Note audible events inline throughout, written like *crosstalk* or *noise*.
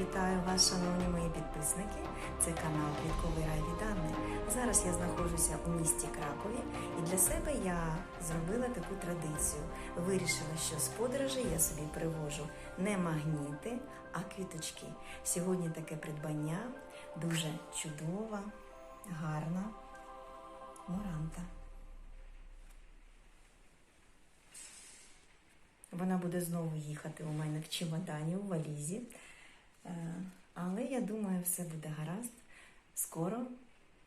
Вітаю вас, шановні мої підписники. Це канал Квітковий рай від Анни. Зараз я знаходжуся у місті Кракові, і для себе я зробила таку традицію. Вирішила, що з подорожі я собі привожу не магніти, а квіточки. Сьогодні таке придбання дуже чудова, гарна моранта. Вона буде знову їхати у мене в чемодані, у валізі. Е, Але я думаю, все буде гаразд. Скоро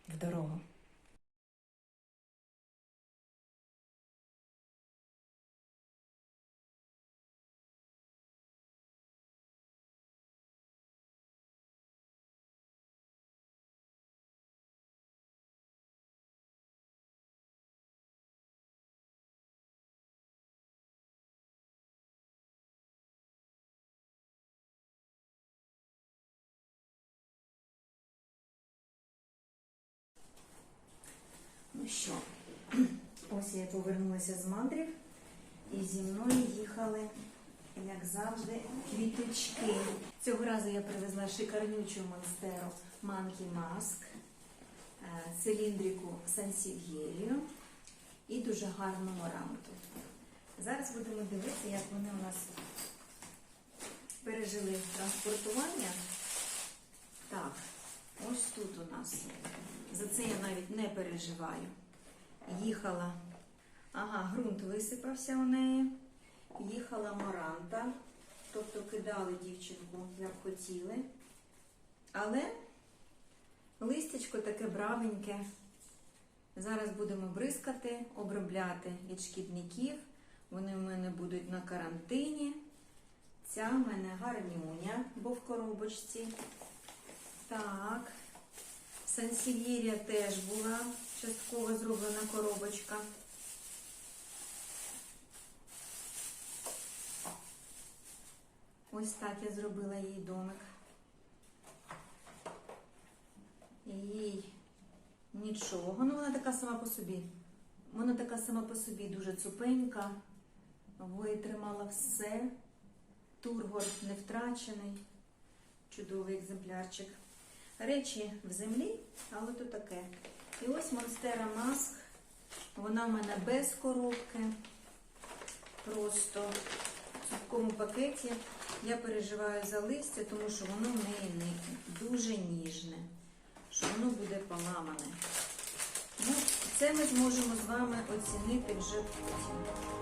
в дорогу. Ну що, *clears throat* ось я повернулася з мандрів і зі мною їхали, як завжди, квіточки. Цього разу я привезла шикарнючу монстеру Monkey Mask, е, циліндріку Сансів'єрію і дуже гарну моранту. Зараз будемо дивитися, як вони у нас пережили транспортування. Так, ось тут у нас. За це я навіть не переживаю. Їхала, ага, ґрунт висипався у неї. Їхала моранта, тобто кидали дівчинку, як хотіли. Але листячко таке бравеньке. Зараз будемо бризкати, обробляти від шкідників. Вони в мене будуть на карантині. Ця в мене гарнюня, бо в коробочці. Так. Сансів'єрія теж була частково зроблена коробочка. Ось так я зробила їй домик. Їй нічого. Ну, вона така сама по собі. Вона така сама по собі дуже цупенька. Витримала все. Тургор не втрачений. Чудовий екземплярчик. Речі в землі, але то таке. І ось Монстера Маск. Вона в мене без коробки. Просто в такому пакеті. Я переживаю за листя, тому що воно в неї не дуже ніжне, що воно буде поламане. Ну, це ми зможемо з вами оцінити вже потім.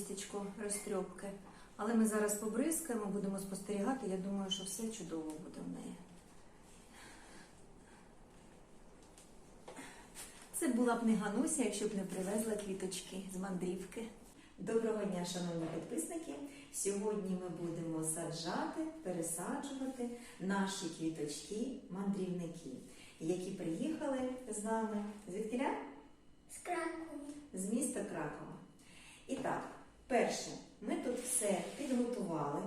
Листячко розтрьопки. Але ми зараз побризкаємо, будемо спостерігати. Я думаю, що все чудово буде в неї. Це була б не Гануся, якщо б не привезла квіточки з мандрівки. Доброго дня, шановні підписники! Сьогодні ми будемо саджати, пересаджувати наші квіточки, мандрівники, які приїхали з нами звідкіля? З Кракову. З міста Кракова. І так, перше, ми тут все підготували.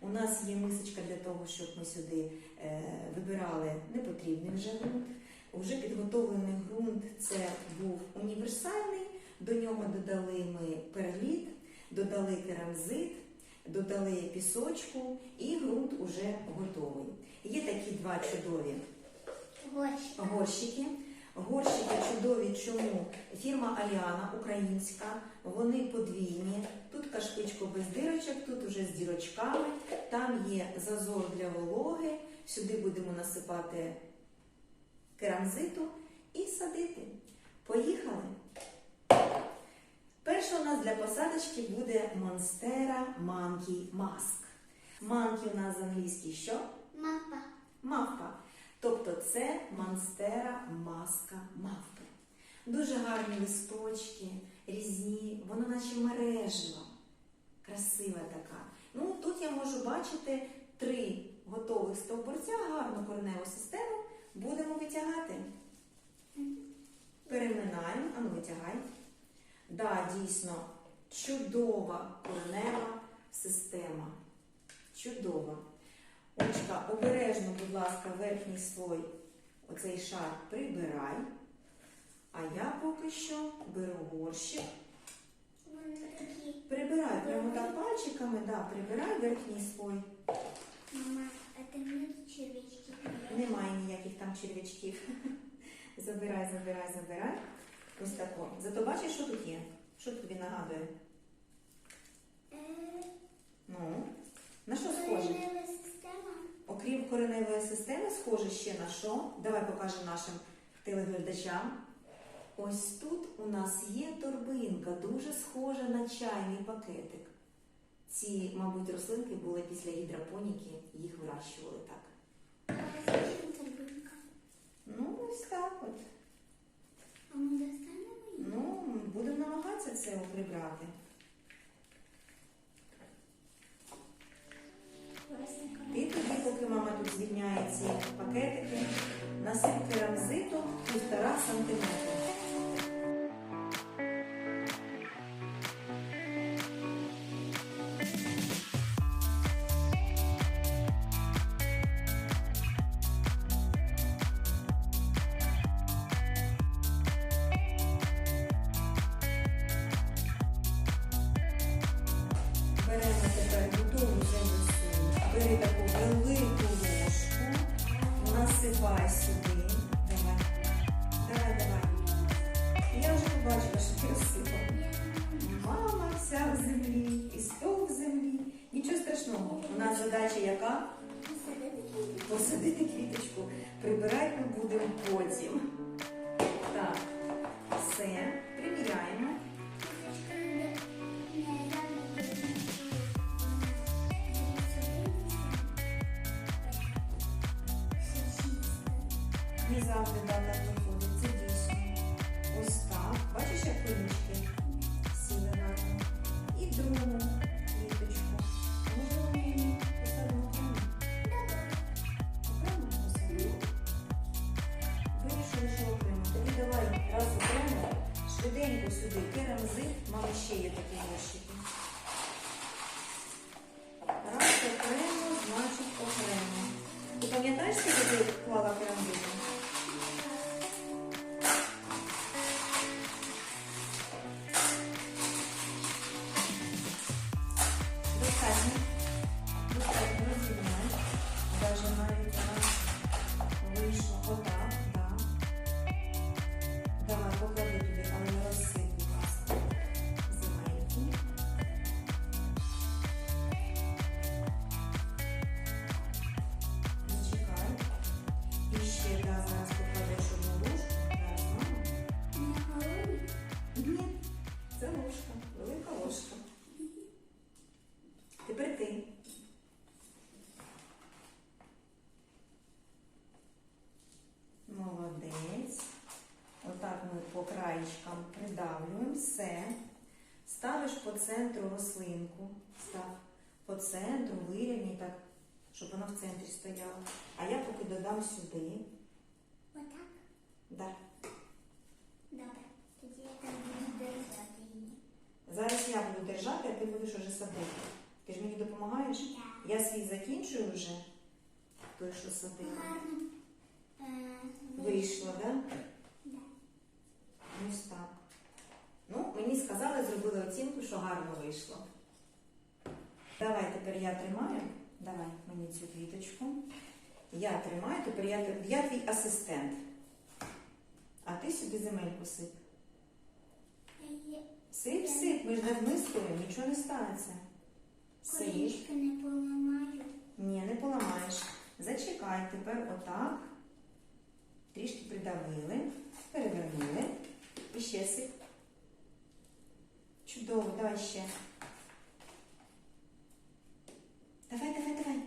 У нас є мисочка для того, щоб ми сюди е, вибирали непотрібний вже ґрунт. Уже підготовлений ґрунт це був універсальний. До нього додали ми перліт, додали керамзит, додали пісочку і ґрунт уже готовий. Є такі два чудові горщики. Горщики чудові, чому фірма Аліана українська, вони подвійні. Дирочок, тут уже з дірочками. Там є зазор для вологи. Сюди будемо насипати керамзиту і садити. Поїхали. Перше у нас для посадочки буде Monstera Monkey Mask. Monkey у нас з англійський що? Мапа. Мавпа. Тобто це монстера маска мавпи. Дуже гарні листочки, різні, воно наче мережево. Красива така. Ну, тут я можу бачити три готових стовбурця, гарну кореневу систему. Будемо витягати. Переминаємо, а ну витягай. Да, дійсно, Чудова коренева система. Чудова. Очка, обережно, будь ласка, верхній слой, оцей шар прибирай. А я поки що беру горщик. Прибирай прямо так пальчиками, да, прибирай верхній слой. Мама, а ти мені тут червячки Немає ніяких там черв'ячків. *laughs* Забирай, забирай, забирай. Ось тако. Зато бачиш, що тут є? Що тобі нагадує? Е, Ну, на що схоже? Коренева система. Окрім кореневої системи, схоже ще на що? Давай покажемо нашим телеглядачам. Ось тут у нас є торбинка, дуже схожа на чайний пакетик. Ці, мабуть, рослинки були після гідропоніки, їх вирощували так. Ну, ось так от. А ми достанемо її? Ну, будемо намагатися це прибрати. І тоді, поки мама тут звільняє ці пакетики, насип керамзиту півтора сантиметра. Бери таку велику ложку, насипай сюди. Давай. Давай, давай. Я вже побачила, що ти розсипав. Мама вся в землі, і стол в землі. Нічого страшного. У нас задача яка? Посадити квіточку. Прибирати ми будемо потім. Не завжди так виходить, це дійсно. Ось так. Бачиш, як колючки сіли гарно. І другу квіточку. Окремо. Окремо посадимо. Вирішили. Тоді давай раз окремо, швиденько сюди керамзит. Мама ще є такі горщики. Центру рослинку. Став по центру, вирівняй так, щоб вона в центрі стояла. А я поки додам сюди. Отак? Да. Добре. Тоді я там буду держати її. Зараз я буду держати, а ти будеш уже садити. Ти ж мені допомагаєш? Так. Я свій закінчую вже. Той, що садила. Гарно. Е, Вийшло, так? Да? Да. Ось так. Ну, мені сказали, зробили оцінку, що гарно вийшло. Давай тепер я тримаю. Давай мені цю квіточку. Я тримаю, тепер я, я твій асистент. А ти сюди земельку сип. Сип, сип, ми ж не вмискуємо, нічого не станеться. Сип. Не поламаю. Ні, не поламаєш. Зачекай, тепер отак. Трішки придавили, перевернули. І ще сип. Чудово, давай ще. Давай, давай, давай.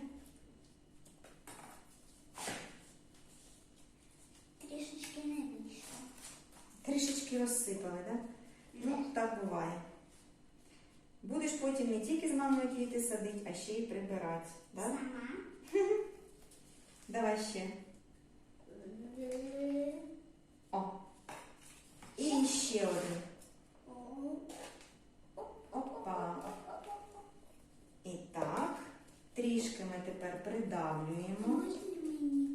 Трішечки не вийшло. Трішечки розсипали, так? Да? Ну, так буває. Будеш потім не тільки з мамою квіти садити, а ще й прибирати. Да? Сама. *laughs* Давай ще. Е, О. І ще один. тепер придавлюємо.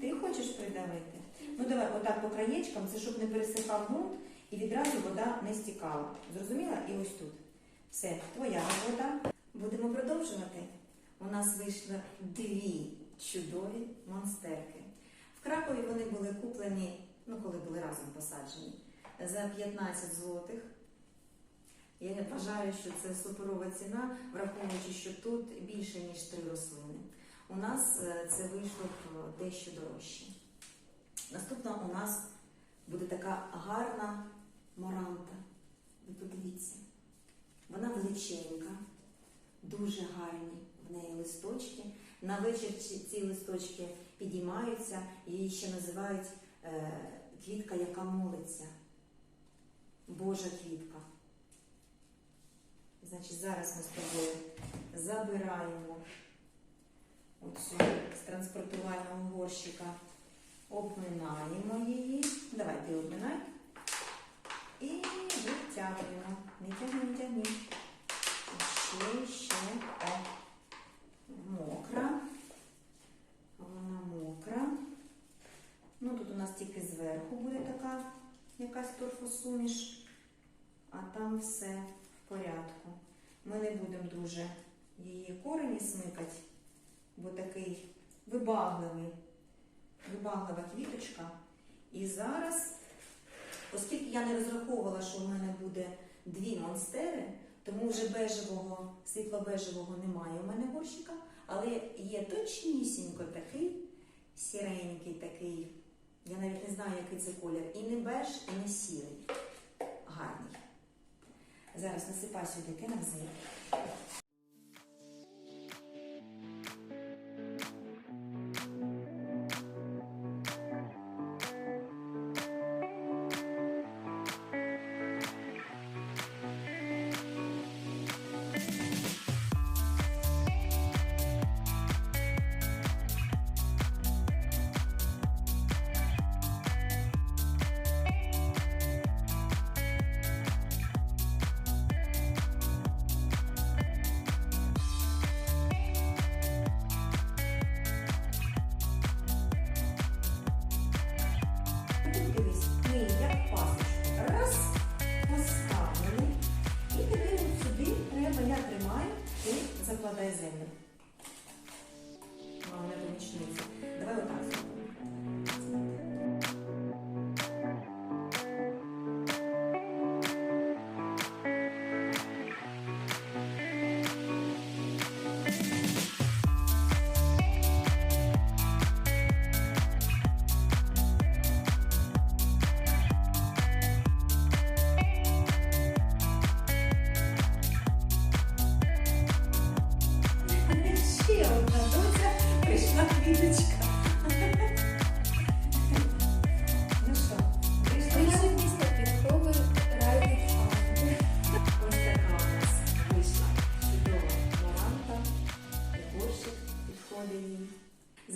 Ти хочеш придавити? Ну давай, отак по краєчкам, це щоб не пересихав ґрунт і відразу вода не стікала. Зрозуміла? І ось тут. Все, твоя вода. Будемо продовжувати. У нас вийшло дві чудові монстерки. В Кракові вони були куплені, ну коли були разом посаджені, за 15 злотих. Я вважаю, що це суперова ціна, враховуючи, що тут більше, ніж три рослини. У нас е, це вийшло б е, дещо дорожче. Наступна у нас буде така гарна моранта. Ви подивіться. Вона величенька, дуже гарні в неї листочки. На вечір ці листочки підіймаються, її ще називають е, квітка, яка молиться. Божа квітка. Значить, зараз ми з тобою забираємо оцю з транспортувального горщика, обминаємо її. Давай ти обминай. І витягуємо. Не тягни, не тягни. Ще, ще. О. Мокра. Вона мокра. Ну, тут у нас тільки зверху буде така якась торфосуміш, а там все в порядку. Ми не будемо дуже її корені смикати, бо такий вибагливий, вибаглива квіточка. І зараз, оскільки я не розраховувала, що в мене буде дві монстери, тому вже бежевого, світло-бежевого немає у мене горщика, але є точнісінько такий сіренький такий. Я навіть не знаю, який це колір. І не беж, і не сірий. Гарний. Зараз насипай сюди кинавзи.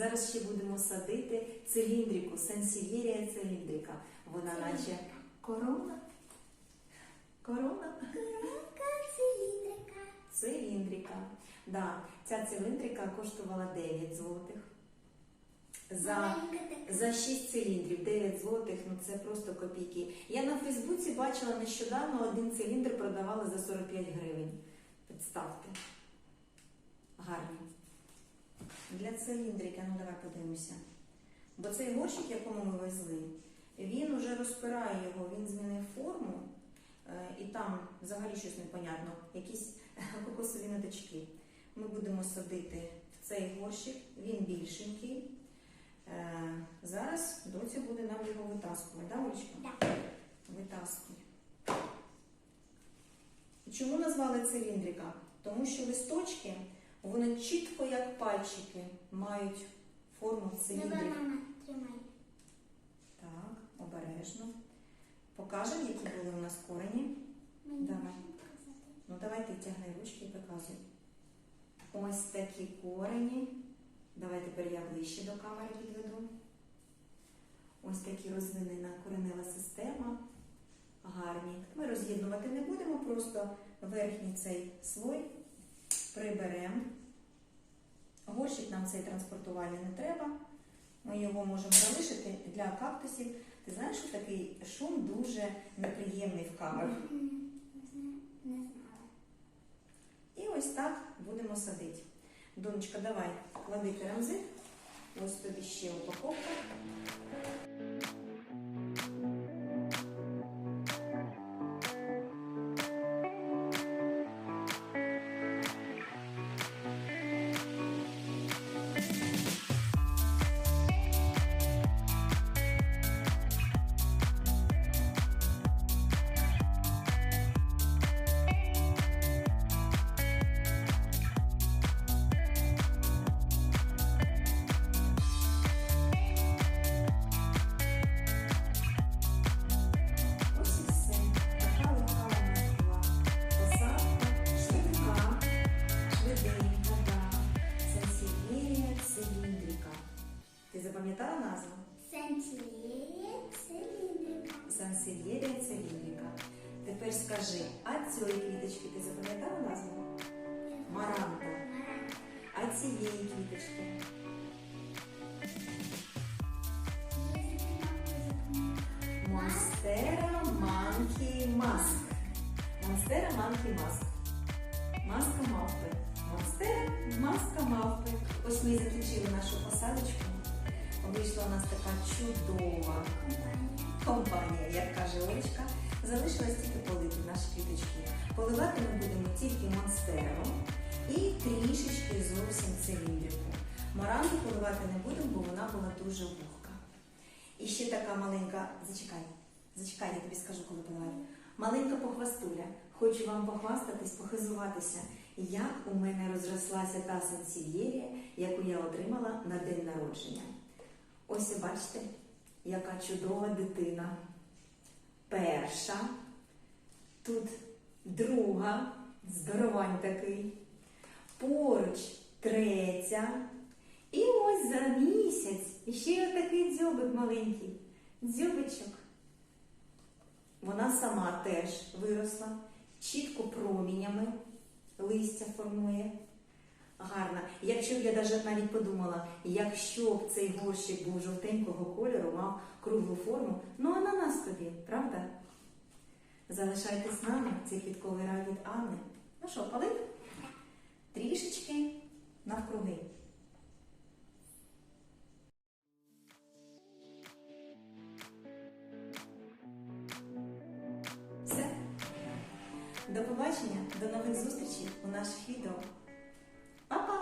Зараз ще будемо садити циліндрику, сенсівірія циліндрика. Вона наче корона. Корона. Коронка циліндрика. Циліндрика. Да, ця циліндрика коштувала 9 злотих. За, за 6 циліндрів 9 злотих, ну це просто копійки. Я на Фейсбуці бачила нещодавно один циліндр продавали за 45 гривень. Представте. Гарні. Для циліндрика, ну давай подивимося. Бо цей горщик, якому ми везли, він уже розпирає його, він змінив форму, е, і там взагалі щось непонятно, якісь *laughs* кокосові ниточки. Ми будемо садити в цей горщик, він більшенький. Е, Зараз доця буде нам його витаскувати, да, Олечка? Так. Витаскуй. Чому назвали циліндрика? Тому що листочки, вони чітко, як пальчики, мають форму циліндрика. мама, тримай. Так, обережно. Покажемо, які були у нас корені. Мені Давай. можна показати? Ну, давай ти тягни ручки і показуй. Ось такі корені. Давай тепер я ближче до камери підведу. Ось такі розвинена коренева система. Гарні. Ми роз'єднувати не будемо, просто верхній цей слой приберемо. Горщик нам цей транспортувальний не треба. Ми його можемо залишити для кактусів. Ти знаєш, що такий шум дуже неприємний в знаю. І ось так будемо садити. Донечка, давай, клади керамзит. Ось тобі ще упаковка. Сансев'єрія циліндрика. Тепер скажи, а цієї квіточки ти запам'ятала назву? Маранта. А цієї квіточки? Монстера Манкі Маск. Монстера Манкі Маск. Маска мавпи. Монстера маска мавпи. Ось ми і закінчили нашу посадочку. Вийшла у нас така чудова компанія, як каже Олечка. Залишилось тільки полити наші квіточки. Поливати ми будемо тільки монстеро і трішечки зовсім циліндрику. Моранду поливати не будемо, бо вона була дуже вухка. І ще така маленька, зачекай, зачекай, я тобі скажу, коли поливати. Маленька похвастуля. Хочу вам похвастатись, похизуватися, як у мене розрослася та сенсів'єрія, яку я отримала на день народження. Ось бачите, яка чудова дитина. Перша, тут друга, здоровань такий, поруч третя. І ось за місяць іще отакий дзьобик маленький. Дзьобичок. Вона сама теж виросла, чітко промінями листя формує. Гарна. Якщо я даже навіть подумала, якщо б цей горщик був жовтенького кольору, мав круглу форму, ну ананас тобі, правда? Залишайтесь з нами, це квітковий рай від Анни. Ну що, палив? Трішечки навкруги. До побачення, до нових зустрічей у наших відео. Bye-bye.